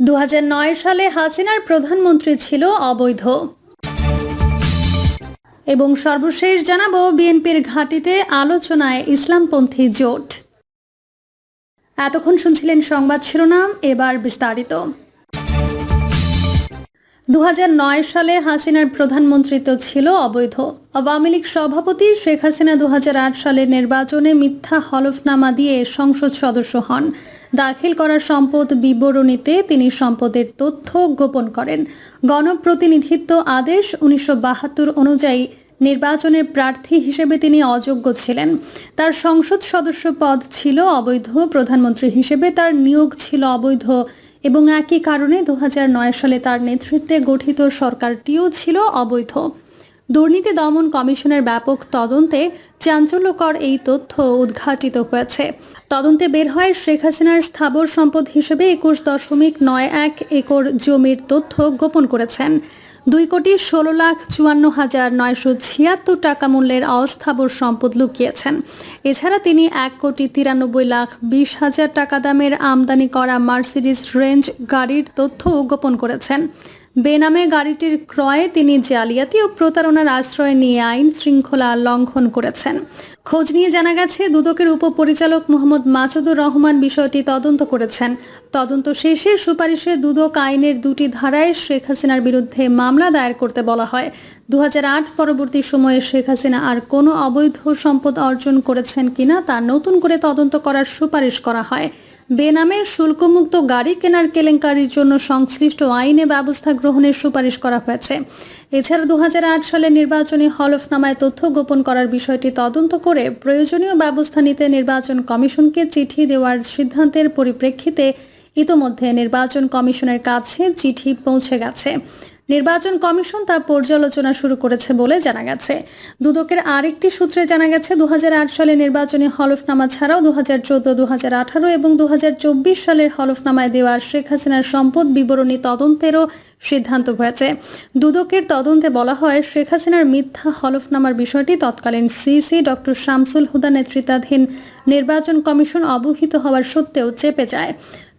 দু হাজার নয় সালে হাসিনার প্রধানমন্ত্রী ছিল অবৈধ। এবং সর্বশেষ জানাব বিএনপির ঘাঁটিতে আলোচনায় ইসলামপন্থী জোট। এতক্ষণ শুনছিলেন সংবাদ শিরোনাম, এবার বিস্তারিত। দু হাজার নয় সালে হাসিনার প্রধানমন্ত্রিত্ব ছিল অবৈধ। আওয়ামী লীগ সভাপতি শেখ হাসিনা দু হাজার আট সালের নির্বাচনে মিথ্যা হলফনামা দিয়ে সংসদ সদস্য হন। দাখিল করা সম্পদ বিবরণীতে তিনি সম্পদের তথ্য গোপন করেন। গণপ্রতিনিধিত্ব আদেশ উনিশশো বাহাত্তর অনুযায়ী নির্বাচনের প্রার্থী হিসেবে তিনি অযোগ্য ছিলেন। তার সংসদ সদস্য পদ ছিল অবৈধ, প্রধানমন্ত্রী হিসেবে তার নিয়োগ ছিল অবৈধ এবং একই কারণে দু হাজার নয় সালে তার নেতৃত্বে গঠিত সরকারটিও ছিল অবৈধ। দুর্নীতি দমন কমিশনের ব্যাপক তদন্তে চাঞ্চল্যকর এই তথ্য উদ্ঘাটিত হয়েছে। তদন্তে বের হয় শেখ হাসিনার স্থাবর সম্পদ হিসেবে একুশ দশমিক নয় এক একর জমির তথ্য গোপন করেছেন। দুই কোটি ষোলো লাখ চুয়ান্ন হাজার নয়শো ছিয়াত্তর টাকা মূল্যের অস্থাবর সম্পদ লুকিয়েছেন। এছাড়া তিনি এক কোটি তিরানব্বই লাখ বিশ হাজার টাকা দামের আমদানি করা মার্সিডিস রেঞ্জ গাড়ির তথ্য গোপন করেছেন। বেনামে গাড়িটির ক্রয়ে তিনি জালিয়াতি ও প্রতারণার আশ্রয় নিয়ে আইন শৃঙ্খলা লঙ্ঘন করেছেন। খোঁজ নিয়ে জানা গেছে, দুদকের উপপরিচালক মোহাম্মদ মাসুদুর রহমান বিষয়টি তদন্ত করেছেন। তদন্ত শেষে সুপারিশে দুদক আইনের দুটি ধারায় শেখ হাসিনার বিরুদ্ধে মামলা দায়ের করতে বলা হয়। দু হাজার আট পরবর্তী সময়ে শেখ হাসিনা আর কোনো অবৈধ সম্পদ অর্জন করেছেন কিনা তা নতুন করে তদন্ত করার সুপারিশ করা হয়। বেনামে শুল্কমুক্ত গাড়ি কেনার কেলেঙ্কারির জন্য সংশ্লিষ্ট আইনে ব্যবস্থা গ্রহণের সুপারিশ করা হয়েছে। এছাড়া দু হাজার আট সালে নির্বাচনী হলফনামায় তথ্য গোপন করার বিষয়টি তদন্ত করে প্রয়োজনীয় ব্যবস্থা নিতে নির্বাচন কমিশনকে চিঠি দেওয়ার সিদ্ধান্তের পরিপ্রেক্ষিতে ইতোমধ্যে নির্বাচন কমিশনের কাছে চিঠি পৌঁছে গেছে। নির্বাচন কমিশন তা পর্যালোচনা শুরু করেছে বলে জানা গেছে। দুদকের আরেকটি সূত্রে জানা গেছে দু সালে নির্বাচনী হলফনামা ছাড়াও দু হাজার চোদ্দ দু হাজার আঠারো এবং দু সালের হলফনামায় দেওয়া শেখ হাসিনার সম্পদ বিবরণী তদন্তেরও সিদ্ধান্ত হয়েছে। দুদকের তদন্তে বলা হয়, শেখ হাসিনার মিথ্যা হলফনামার বিষয়টি তৎকালীন সিসি ডক্টর শামসুল হুদা নেতৃত্বাধীন নির্বাচন কমিশন অবহিত হওয়ার সত্ত্বেও চেপে যায়।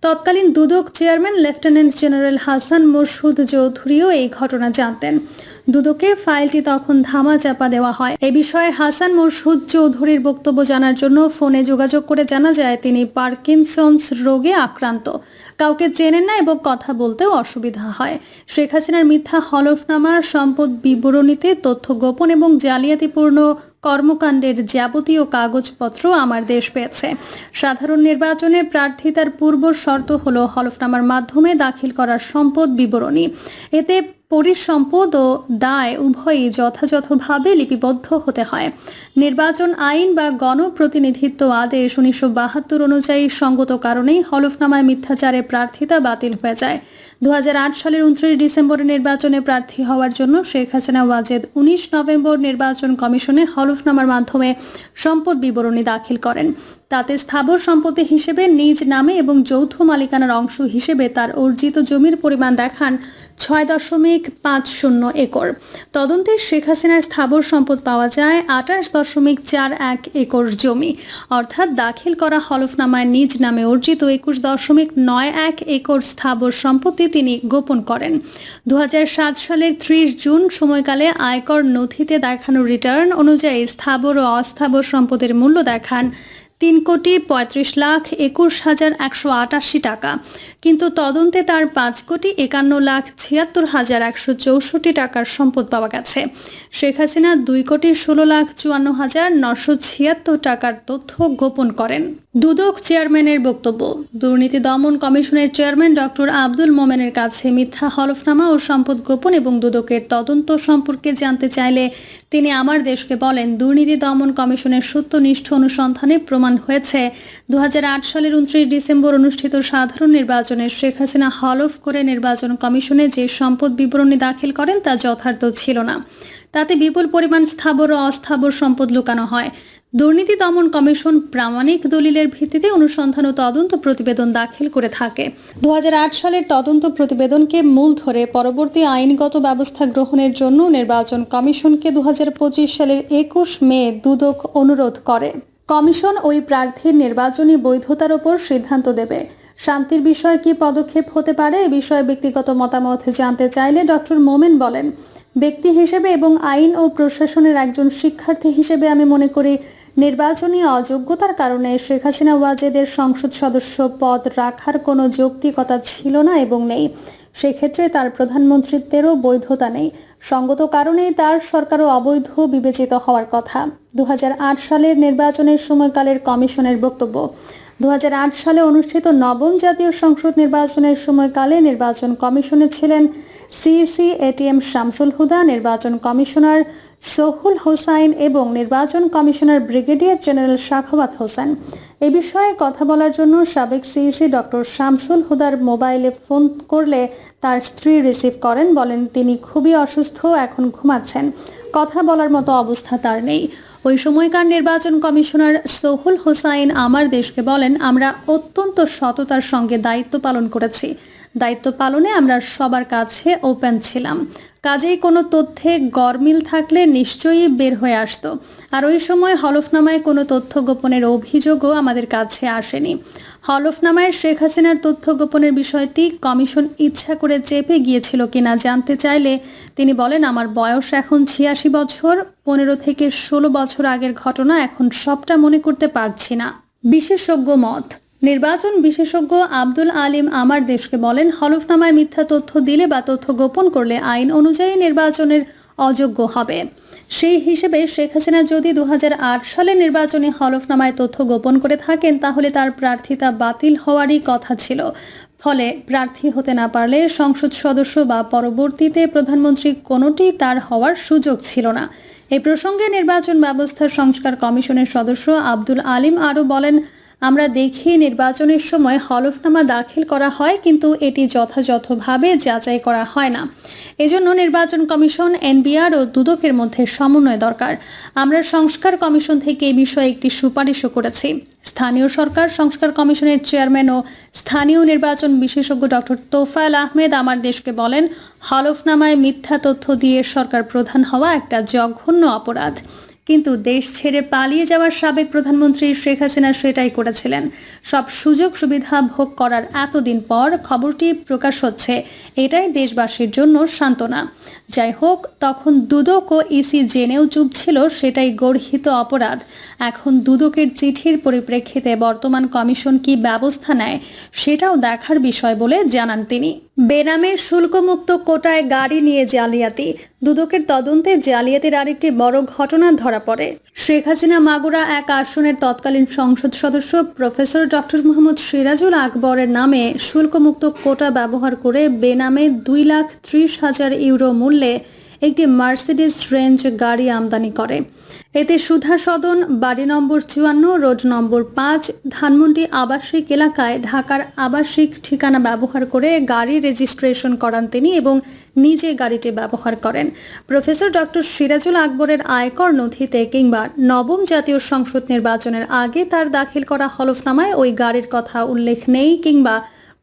তৎকালীন Dudok chairman, lieutenant general Hasan Morshud চৌধুরীও এই ঘটনা জানতেন। দুদকে ফাইলটি তখন ধামা চাপা দেওয়া হয়। এ বিষয়ে হাসান মোরশুদ চৌধুরীর বক্তব্য জানার জন্য ফোনে যোগাযোগ করে জানা যায়, তিনি পার্কিনসন্স রোগে আক্রান্ত। কাউকে চেনেন না এবং কথা বলতেও অসুবিধা হয়। শেখ হাসিনার মিথ্যা হলফনামা, সম্পদ বিবরণীতে তথ্য গোপন এবং জালিয়াতিপূর্ণ কর্মকাণ্ডের যাবতীয় কাগজপত্র আমার দেশ পেয়েছে। সাধারণ নির্বাচনে প্রার্থিতার পূর্ব শর্ত হল হলফনামার মাধ্যমে দাখিল করার সম্পদ বিবরণী। এতে পরিসম্পদ ও দায় উভয়ই যথাযথভাবে লিপিবদ্ধ হতে হয়। নির্বাচন আইন বা গণপ্রতিনিধিত্ব আদেশ উনিশশো বাহাত্তর অনুযায়ী সঙ্গত কারণেই হলফনামায় মিথ্যাচারে প্রার্থিতা বাতিল হয়ে যায়। দু হাজার আট সালের উনত্রিশ ডিসেম্বরে নির্বাচনে প্রার্থী হওয়ার জন্য শেখ হাসিনা ওয়াজেদ উনিশ নভেম্বর নির্বাচন কমিশনে হলফনামার মাধ্যমে সম্পদ বিবরণী দাখিল করেন। তাতে স্থাবর সম্পত্তি হিসেবে নিজ নামে এবং যৌথ মালিকানার অংশ হিসেবে তার অর্জিত জমির পরিমাণ দেখান ছয় দশমিক পাঁচ শূন্য একর। তদন্তে শেখ হাসিনার স্থাবর সম্পদ পাওয়া যায় আঠাশ দশমিক চার এক একর জমি। অর্থাৎ দাখিল করা হলফনামায় নিজ নামে অর্জিত একুশ দশমিক নয় এক একর স্থাবর সম্পত্তি তিনি গোপন করেন। দু হাজার সাত সালের ত্রিশ জুন সময়কালে আয়কর নথিতে দেখানো রিটার্ন অনুযায়ী স্থাবর ও অস্থাবর সম্পদের মূল্য দেখান তিন কোটি পঁয়ত্রিশ লাখ একুশ হাজার একশো আটাশি টাকা। কিন্তু তদন্তে তার পাঁচ কোটি একান্ন লাখ ছিয়াত্তর হাজার একশো চৌষট্টি টাকার সম্পদ পাওয়া গেছে। শেখ হাসিনা দুই কোটি ষোলো লাখ চুয়ান্ন হাজার নশো ছিয়াত্তর টাকার তথ্য গোপন করেন। দুদক চেয়ারম্যানের বক্তব্য, দুর্নীতি দমন কমিশনের চেয়ারম্যান ডক্টর আব্দুল মোমেনের কাছে মিথ্যা হলফনামা ও সম্পদ গোপন এবং দুদকের তদন্ত সম্পর্কে জানতে চাইলে তিনি আমার দেশকে বলেন, দুর্নীতি দমন কমিশনের সত্যনিষ্ঠ অনুসন্ধানে প্রমাণ হয়েছে। দু হাজার আট সালের উনত্রিশ ডিসেম্বর অনুষ্ঠিত সাধারণ নির্বাচনে শেখ হাসিনা হলফ করে নির্বাচন কমিশনে যে সম্পদ বিবরণী দাখিল করেন তা যথার্থ ছিল না। তাতে বিপুল পরিমাণ স্থাবর ও অস্থাবর সম্পদ লুকানো হয়। দুর্নীতি দমন কমিশন প্রামাণিক দলিলের ভিত্তিতে অনুসন্ধান ও তদন্ত প্রতিবেদন দাখিল করে থাকে। দুহাজার আট সালের তদন্ত প্রতিবেদনকে মূল ধরে পরবর্তী আইনগত ব্যবস্থা গ্রহণের জন্য নির্বাচন কমিশনকে দুহাজার পঁচিশ সালের একুশ মে দুদক অনুরোধ করে। কমিশন ওই প্রার্থীর নির্বাচনী বৈধতার ওপর সিদ্ধান্ত দেবে। শান্তির বিষয়ে কি পদক্ষেপ হতে পারে এ বিষয়ে ব্যক্তিগত মতামত জানতে চাইলে ডক্টর মোমেন বলেন, ব্যক্তি হিসেবে এবং আইন ও প্রশাসনের একজন শিক্ষার্থী হিসেবে আমি মনে করি নির্বাচনী অযোগ্যতার কারণে শেখ হাসিনা ওয়াজেদের সংসদ সদস্য পদ রাখার কোনো যৌক্তিকতা ছিল না এবং নেই। সেক্ষেত্রে তার প্রধানমন্ত্রিত্বেরও বৈধতা নেই। সঙ্গত কারণেই তার সরকারও অবৈধ বিবেচিত হওয়ার কথা। দু হাজার আট সালের নির্বাচনের সময়কালের কমিশনের বক্তব্য। দু হাজার আট সালে অনুষ্ঠিত নবম জাতীয় সংসদ নির্বাচনের সময়কালে নির্বাচন কমিশনে ছিলেন সিইসি এটিএম শামসুল হুদা, নির্বাচন কমিশনার সোহুল হোসাইন এবং নির্বাচন commissioner brigadier general Shakhawat Hossain. এ বিষয়ে কথা বলার জন্য সাবেক সিইসি ডক্টর শামসুল হুদার মোবাইলে ফোন করলে তার স্ত্রী রিসিভ করেন বলেন, তিনি খুবই অসুস্থ, এখন ঘুমাচ্ছেন। কথা বলার মতো অবস্থা তার নেই। ওই সময়কার নির্বাচন কমিশনার সোহুল হোসাইন আমার দেশকে বলেন, আমরা অত্যন্ত সততার সঙ্গে দায়িত্ব পালন করেছি। দায়িত্ব পালনে আমরা সবার কাছে ওপেন ছিলাম। কাজেই কোনো তথ্যে গরমিল থাকলে নিশ্চয়ই বের হয়ে আসতো। আর ওই সময় হলফনামায় কোনো তথ্য গোপনের অভিযোগও আমাদের কাছে আসেনি। হলফনামায় শেখ হাসিনার তথ্য গোপনের বিষয়টি কমিশন ইচ্ছা করে চেপে গিয়েছিল কিনা জানতে চাইলে তিনি বলেন, আমার বয়স এখন ছিয়াশি বছর, পনেরো থেকে ষোলো বছর আগের ঘটনা এখন সবটা মনে করতে পারছি না। বিশেষজ্ঞ মত। নির্বাচন বিশেষজ্ঞ আব্দুল আলিম আমার দেশকে বলেন, হলফনামায় মিথ্যা তথ্য দিলে বা তথ্য গোপন করলে আইন অনুযায়ী নির্বাচনের অযোগ্য হবে। সেই হিসেবে শেখ হাসিনা যদি দু হাজার আট সালে নির্বাচনে হলফনামায় তথ্য গোপন করে থাকেন, তাহলে তার প্রার্থিতা বাতিল হওয়ারই কথা ছিল। ফলে প্রার্থী হতে না পারলে সংসদ সদস্য বা পরবর্তীতে প্রধানমন্ত্রী কোনোটি তার হওয়ার সুযোগ ছিল না। এই প্রসঙ্গে নির্বাচন ব্যবস্থার সংস্কার কমিশনের সদস্য আব্দুল আলিম আরও বলেন আমরা দেখি নির্বাচনের সময় হলফনামা দাখিল করা হয়, কিন্তু এটি যথাযথভাবে যাচাই করা হয় না। এজন্য নির্বাচন কমিশন, এনবিআর ও দুদকের মধ্যে সমন্বয় দরকার। আমরা সংস্কার কমিশন থেকে এই বিষয়ে একটি সুপারিশও করেছি। স্থানীয় সরকার, সংস্কার কমিশনের চেয়ারম্যান ও স্থানীয় নির্বাচন বিশেষজ্ঞ ডক্টর তোফায়েল আহমেদ আমার দেশকে বলেন, হলফনামায় মিথ্যা তথ্য দিয়ে সরকার প্রধান হওয়া একটা জঘন্য অপরাধ। কিন্তু দেশ ছেড়ে পালিয়ে যাওয়ার সাবেক প্রধানমন্ত্রী শেখ হাসিনা সেটাই করেছিলেন। সব সুযোগ সুবিধা ভোগ করার এতদিন পর খবরটি প্রকাশ হচ্ছে। এটাই দেশবাসীর জন্য সান্ত্বনা। যাই হোক, তখন দুদক ও ইসি জেনেও চুপ ছিল, সেটাই গর্হিত অপরাধ। এখন দুদকের চিঠির পরিপ্রেক্ষিতে বর্তমান কমিশন কি ব্যবস্থা নেয়, সেটাও দেখার বিষয় বলে জানান তিনি। বেনামে শুল্কমুক্ত কোটায় গাড়ি নিয়ে জালিয়াতি। দুদকের তদন্তে জালিয়াতির আরেকটি বড় ঘটনা ধরা পড়ে। শেখ হাসিনা মাগুরা এক আসনের তৎকালীন সংসদ সদস্য প্রফেসর ডক্টর মোহাম্মদ সিরাজুল আকবরের নামে শুল্কমুক্ত কোটা ব্যবহার করে বেনামে দুই লাখ ত্রিশ হাজার ইউরো মূল্যে একটি মার্সিডিস রেঞ্জ গাড়ি আমদানি করে। এতে সুধা সদন, বাড়ি নম্বর চুয়ান্ন, রোড নম্বর পাঁচ, ধানমন্ডি আবাসিক এলাকায় ঢাকার আবাসিক ঠিকানা ব্যবহার করে গাড়ি রেজিস্ট্রেশন করান তিনি এবং নিজে গাড়িটি ব্যবহার করেন। প্রফেসর ডক্টর সিরাজুল আকবরের আয়কর নথিতে কিংবা নবম জাতীয় সংসদ নির্বাচনের আগে তার দাখিল করা হলফনামায় ওই গাড়ির কথা উল্লেখ নেই কিংবা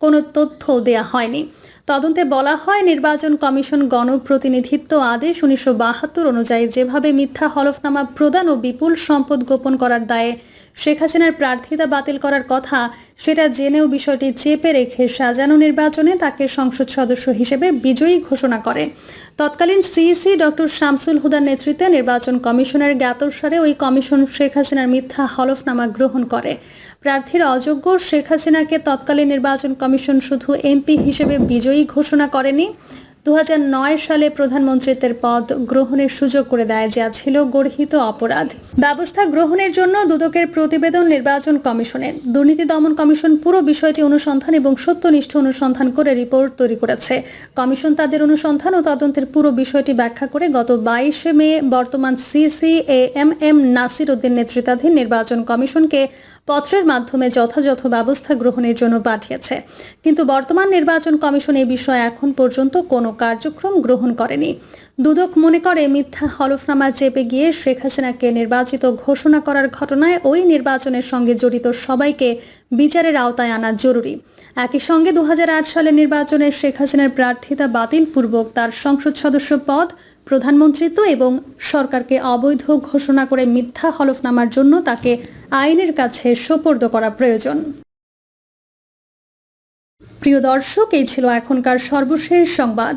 কোনো তথ্য দেয়া হয়নি। তদন্তে বলা হয়, নির্বাচন কমিশন গণপ্রতিনিধিত্ব আদেশ উনিশশো বাহাত্তর অনুযায়ী যেভাবে মিথ্যা হলফনামা প্রদান ও বিপুল সম্পদ গোপন করার দায়ে শেখ হাসিনার প্রার্থিতা বাতিল করার কথা, সেটা জেনেও বিষয়টি চেপে রেখে সাজানো নির্বাচনে তাকে সংসদ সদস্য হিসেবে বিজয়ী ঘোষণা করে। তৎকালীন সিইসি ডক্টর শামসুল হুদার নেতৃত্বে নির্বাচন কমিশনের জ্ঞাতসারে ওই কমিশন শেখ হাসিনার মিথ্যা হলফনামা গ্রহণ করে। প্রার্থীর অযোগ্য শেখ হাসিনাকে তৎকালীন নির্বাচন কমিশন শুধু এমপি হিসেবে বিজয়ী ঘোষণা করেনি দুহাজার নয় সালে প্রধানমন্ত্রিত্বের পদ গ্রহণের সুযোগ করে দেয়, যা ছিল গর্হিত অপরাধ। ব্যবস্থা গ্রহণের জন্য দুদকের প্রতিবেদন নির্বাচন কমিশনে দুর্নীতি দমন কমিশন পুরো বিষয়টি অনুসন্ধান এবং সত্যনিষ্ঠ অনুসন্ধান করে রিপোর্ট তৈরি করেছে। কমিশন তাদের অনুসন্ধান ও তদন্তের পুরো বিষয়টি ব্যাখ্যা করে গত বাইশে মে বর্তমান CEC A M M Nasir Uddin নেতৃত্বাধীন নির্বাচন কমিশনকে পত্রের মাধ্যমে যথাযথ ব্যবস্থা গ্রহণের জন্য পাঠিয়েছে। কিন্তু বর্তমান নির্বাচন কমিশন এ বিষয়ে এখন পর্যন্ত কোনো কার্যক্রম গ্রহণ করেনি। দুদক মনে করে মিথ্যা হলফনামা চেপে গিয়ে শেখ হাসিনাকে নির্বাচিত ঘোষণা করার ঘটনায় ওই নির্বাচনের সঙ্গে জড়িত সবাইকে বিচারের আওতায় আনা জরুরি। একই সঙ্গে দুহাজার আট সালে নির্বাচনে শেখ হাসিনার প্রার্থিতা বাতিল পূর্বক তার সংসদ সদস্য পদ, প্রধানমন্ত্রিত্ব এবং সরকারকে অবৈধ ঘোষণা করে মিথ্যা হলফনামার জন্য তাকে আইনের কাছে সোপর্দ করা প্রয়োজন। প্রিয় দর্শক, এই ছিল এখনকার সর্বশেষ সংবাদ।